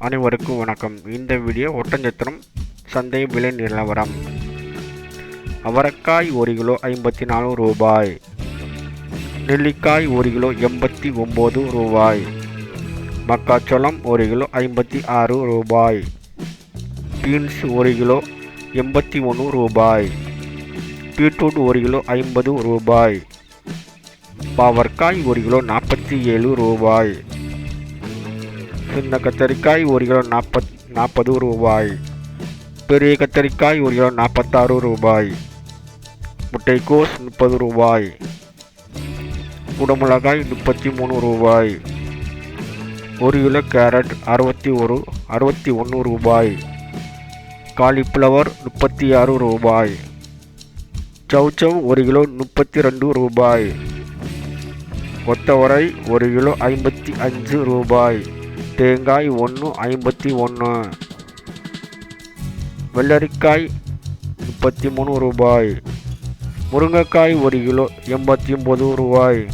அனைவருக்கும் வணக்கம். இந்த வீடியோ ஒட்டஞ்சத்திரம் சந்தை விலை நிலவரம். அவரைக்காய் ஒரு கிலோ ஐம்பத்தி நாலு ரூபாய். நெல்லிக்காய் ஒரு கிலோ எண்பத்தி ஒம்பது ரூபாய். மக்காச்சோளம் ஒரு கிலோ ஐம்பத்தி ஆறு ரூபாய். பீன்ஸ் ஒரு கிலோ எண்பத்தி ஒன்று ரூபாய். பீட்ரூட் ஒரு கிலோ ஐம்பது ரூபாய். பாவற்காய் ஒரு கிலோ நாற்பத்தி ஏழு ரூபாய். சின்ன கத்தரிக்காய் ஒரு கிலோ நாற்பத் நாற்பது ரூபாய். பெரிய கத்தரிக்காய் ஒரு கிலோ நாற்பத்தாறு ரூபாய். முட்டைக்கோஸ் முப்பது ரூபாய். குடமிளகாய் முப்பத்தி மூணு ரூபாய். ஒரு கிலோ கேரட் அறுபத்தி ஒரு அறுபத்தி ஒன்று ரூபாய். காலிஃப்ளவர் முப்பத்தி ஆறு ரூபாய் சௌச்சவ் ஒரு கிலோ முப்பத்தி ரெண்டு ரூபாய். கொத்தவரை ஒரு கிலோ ஐம்பத்தி அஞ்சு ரூபாய். தேங்காய் ஒன்று ஐம்பத்தி ஒன்று. வெள்ளரிக்காய் முப்பத்தி மூணு ரூபாய். முருங்கைக்காய் ஒரு கிலோ எண்பத்தி ஒம்பது ரூபாய்.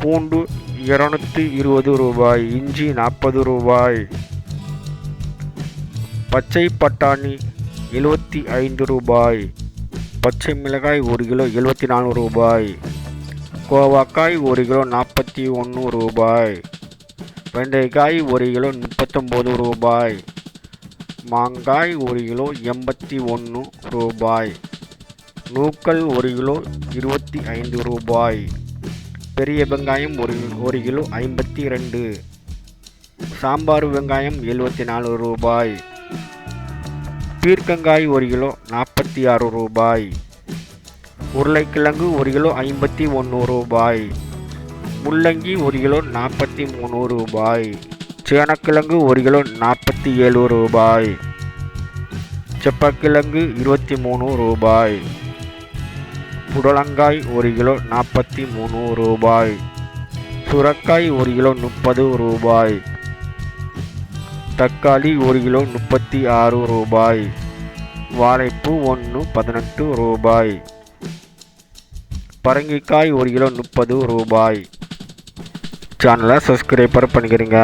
பூண்டு இரநூத்தி இருபது ரூபாய் இஞ்சி நாற்பது ரூபாய். பச்சை பட்டாணி எழுபத்தி ஐந்து ரூபாய். பச்சை மிளகாய் ஒரு கிலோ எழுபத்தி நாலு ரூபாய். கோவாக்காய் ஒரு கிலோ நாற்பத்தி ஒன்று ரூபாய். வெண்டைக்காய் ஒரு கிலோ முப்பத்தொம்போது ரூபாய். மாங்காய் ஒரு கிலோ எண்பத்தி ஒன்று ரூபாய். நூக்கல் ஒரு கிலோ இருபத்தி ஐந்து ரூபாய். பெரிய வெங்காயம் ஒரு ஒரு கிலோ ஐம்பத்தி ரெண்டு சாம்பார் வெங்காயம் எழுபத்தி நாலு ரூபாய். பீர்க்கங்காய் ஒரு கிலோ நாற்பத்தி ஆறு ரூபாய். உருளைக்கிழங்கு ஒரு கிலோ ஐம்பத்தி ஒன்று ரூபாய். முள்ளங்கி ஒரு கிலோ நாற்பத்தி மூணு ரூபாய். சேனக்கிழங்கு ஒரு கிலோ நாற்பத்தி ஏழு ரூபாய். செப்பக்கிழங்கு இருபத்தி மூணு ரூபாய். புடலங்காய் ஒரு கிலோ நாற்பத்தி மூணு ரூபாய். சுரக்காய் ஒரு கிலோ முப்பது ரூபாய். தக்காளி ஒரு கிலோ முப்பத்தி ஆறு ரூபாய். வாழைப்பூ ஒன்று பதினெட்டு ரூபாய். பரங்கிக்காய் ஒரு கிலோ முப்பது ரூபாய். சேனலை சப்ஸ்கிரைபர் பண்ணிக்கிறீங்க.